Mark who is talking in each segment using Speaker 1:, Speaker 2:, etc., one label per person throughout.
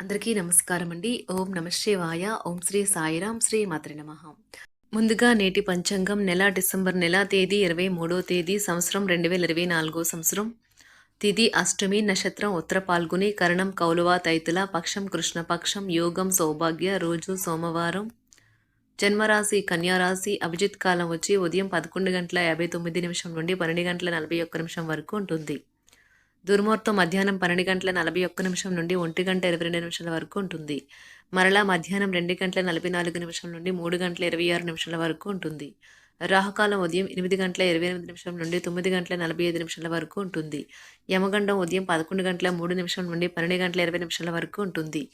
Speaker 1: అందరికీ నమస్కారం అండి ఓం నమశివాయ ఓం శ్రీ సాయిరాం శ్రీ మాత్రి నమ. ముందుగా నేటి పంచాంగం నెల డిసెంబర్ నెల తేదీ ఇరవై మూడో తేదీ సంవత్సరం రెండు వేల ఇరవై నాలుగో సంవత్సరం. తిథి అష్టమి నక్షత్రం ఉత్తర పాల్గొని కరణం కౌలువా తైతుల పక్షం కృష్ణపక్షం యోగం సౌభాగ్య రోజు సోమవారం. జన్మరాశి కన్యారాశి అభిజిత్ కాలం వచ్చి ఉదయం పదకొండు గంటల యాభై తొమ్మిది నిమిషం నుండి పన్నెండు గంటల నలభై ఒక్క నిమిషం వరకు ఉంటుంది. దుర్ముహూర్తం మధ్యాహ్నం పన్నెండు గంటల నలభై ఒక్క నిమిషం నుండి ఒంటి గంట ఇరవై రెండు నిమిషాల వరకు ఉంటుంది. మరలా మధ్యాహ్నం రెండు గంటల నలభై నాలుగు నిమిషం నుండి మూడు గంటల ఇరవై ఆరు నిమిషాల వరకు ఉంటుంది. రాహుకాలం ఉదయం ఎనిమిది గంటల ఇరవై ఎనిమిది నిమిషం నుండి తొమ్మిది గంటల నలభై ఐదు నిమిషాల వరకు ఉంటుంది. యమగండం ఉదయం పదకొండు గంటల మూడు నిమిషం నుండి పన్నెండు గంటల ఇరవై నిమిషాల వరకు ఉంటుంది.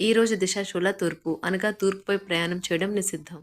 Speaker 1: ఈ రోజు దిశ శూల తూర్పు అనగా తూర్పుపై ప్రయాణం చేయడం నిషిద్ధం.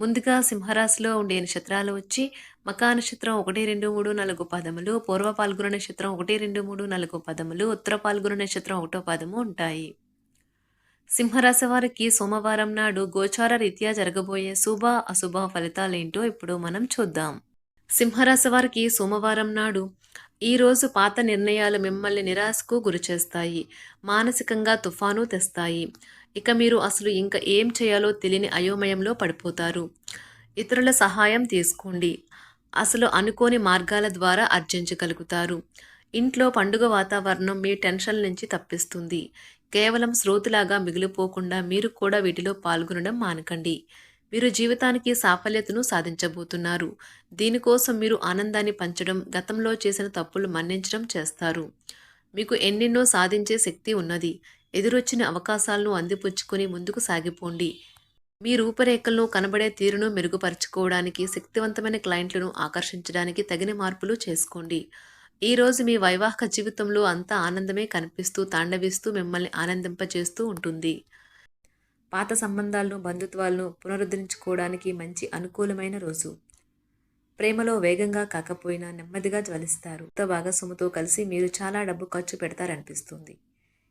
Speaker 1: ముందుగా సింహరాశిలో ఉండే నక్షత్రాలు వచ్చి మకా నక్షత్రం ఒకటి రెండు మూడు నాలుగు పదములు పూర్వ పాల్గొన నక్షత్రం ఒకటి రెండు మూడు నాలుగు పదములు ఉత్తర పాల్గొన నక్షత్రం ఒకటో పదము ఉంటాయి. సింహరాశి వారికి సోమవారం నాడు గోచార రీత్యా జరగబోయే శుభ అశుభ ఫలితాలేంటో ఇప్పుడు మనం చూద్దాం. సింహరాశి వారికి సోమవారం నాడు ఈరోజు పాత నిర్ణయాలు మిమ్మల్ని నిరాశకు గురిచేస్తాయి. మానసికంగా తుఫాను తెస్తాయి. ఇక మీరు అసలు ఇంకా ఏం చేయాలో తెలియని అయోమయంలో పడిపోతారు. ఇతరుల సహాయం తీసుకోండి. అసలు అనుకోని మార్గాల ద్వారా అర్జించగలుగుతారు ఇంట్లో పండుగ వాతావరణం మీ టెన్షన్ నుంచి తప్పిస్తుంది. కేవలం శ్రోతులాగా మిగిలిపోకుండా మీరు కూడా వీటిలో పాల్గొనడం మానకండి. మీరు జీవితానికి సాఫల్యతను సాధించబోతున్నారు. దీనికోసం మీరు ఆనందాన్ని పంచడం గతంలో చేసిన తప్పులు మన్నించడం చేస్తారు. మీకు ఎన్నెన్నో సాధించే శక్తి ఉన్నది. ఎదురొచ్చిన అవకాశాలను అందిపుచ్చుకొని ముందుకు సాగిపోండి. మీ రూపరేఖలను కనబడే తీరును మెరుగుపరుచుకోవడానికి శక్తివంతమైన క్లయింట్లను ఆకర్షించడానికి తగిన మార్పులు చేసుకోండి. ఈరోజు మీ వైవాహిక జీవితంలో అంతా ఆనందమే కనిపిస్తూ తాండవిస్తూ మిమ్మల్ని ఆనందింపజేస్తూ ఉంటుంది. పాత సంబంధాలను బంధుత్వాలను పునరుద్ధరించుకోవడానికి మంచి అనుకూలమైన రోజు. ప్రేమలో వేగంగా కాకపోయినా నెమ్మదిగా జ్వలిస్తారు. కొత్త భాగస్వామితో కలిసి మీరు చాలా డబ్బు ఖర్చు పెడతారనిపిస్తుంది.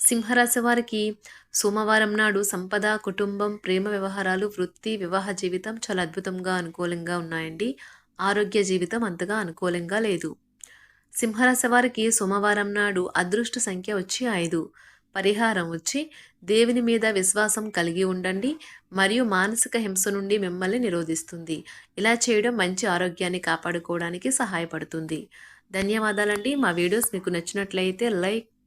Speaker 1: సింహరాశి వారికి సోమవారం నాడు సంపద కుటుంబం ప్రేమ వ్యవహారాలు వృత్తి వివాహ జీవితం చాలా అద్భుతంగా అనుకూలంగా ఉన్నాయండి. ఆరోగ్య జీవితం అంతగా అనుకూలంగా లేదు. సింహరాశి వారికి సోమవారం నాడు అదృష్ట సంఖ్య వచ్చి ఐదు. పరిహారం వచ్చి దేవుని మీద విశ్వాసం కలిగి ఉండండి మరియు మానసిక హింస నుండి మిమ్మల్ని నిరోధిస్తుంది. ఇలా చేయడం మంచి ఆరోగ్యాన్ని కాపాడుకోవడానికి సహాయపడుతుంది. ధన్యవాదాలండి. మా వీడియోస్ మీకు నచ్చినట్లయితే లైక్